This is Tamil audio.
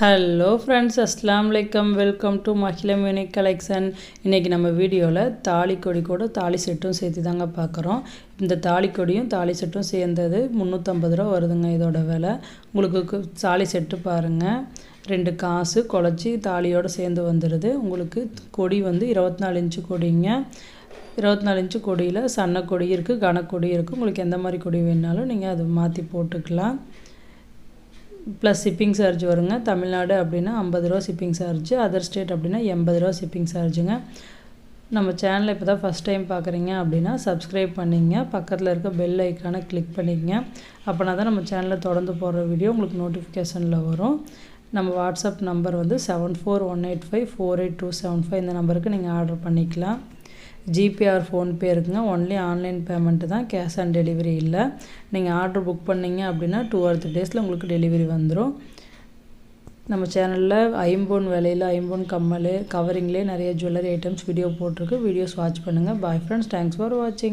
ஹலோ ஃப்ரெண்ட்ஸ் அஸ்லாம் வலைக்கம் welcome to Mahila unique collection இன்றைக்கி நம்ம வீடியோவில் தாலி கொடி கூட தாலி செட்டும் சேர்த்து தாங்க பார்க்குறோம். இந்த தாலி கொடியும் தாலி செட்டும் சேர்ந்தது முந்நூற்றம்பது ரூபா வருதுங்க இதோட விலை. உங்களுக்கு தாலி செட்டு பாருங்கள் ரெண்டு காசு குழச்சி தாலியோடு சேர்ந்து வந்துடுது உங்களுக்கு கொடி வந்து இருபத்தி நாலு இன்ச்சு கொடிங்க. இருபத்தி நாலு இன்ச்சு கொடியில் சன்ன கொடி இருக்குது கனக்கொடி இருக்குது உங்களுக்கு எந்த மாதிரி கொடி வேணாலும் நீங்கள் அதை மாற்றி போட்டுக்கலாம். ப்ளஸ் ஷிப்பிங் சார்ஜ் வருங்க. தமிழ்நாடு அப்படின்னா ஐம்பது ரூபா ஷிப்பிங் சார்ஜ் அதர் ஸ்டேட் அப்படின்னா எண்பது ரூபா ஷிப்பிங் சார்ஜுங்க நம்ம சேனலை இப்போ தான் ஃபஸ்ட் டைம் பார்க்குறீங்க அப்படின்னா சப்ஸ்கிரைப் பண்ணிங்க. பக்கத்தில் இருக்க பெல் ஐக்கானை கிளிக் பண்ணிக்கங்க. அப்போனா தான் நம்ம சேனலில் தொடர்ந்து போடுற வீடியோ உங்களுக்கு நோட்டிஃபிகேஷனில் வரும். நம்ம வாட்ஸ்அப் நம்பர் வந்து seven four one eight five four eight two seven five இந்த நம்பருக்கு நீங்கள் ஆர்டர் பண்ணிக்கலாம். ஜிபே ஆர் ஃபோன்பே இருக்குங்க. ஒன்லி ஆன்லைன் பேமெண்ட்டு தான். கேஷ் ஆன் டெலிவரி இல்லை. நீங்கள் ஆர்டர் புக் பண்ணிங்க அப்படின்னா டூ ஆர் த்ரீ டேஸில் உங்களுக்கு டெலிவரி வந்துடும் நம்ம சேனலில் ஐம்போன் விலையில் ஐம்போன் கம்மல் கவரிங்லேயே நிறைய ஜுவல்லரி ஐட்டம்ஸ் வீடியோ போட்டிருக்கு. வீடியோஸ் வாட்ச் பண்ணுங்கள் பாய் ஃப்ரெண்ட்ஸ் தேங்க்ஸ் ஃபார் வாட்சிங்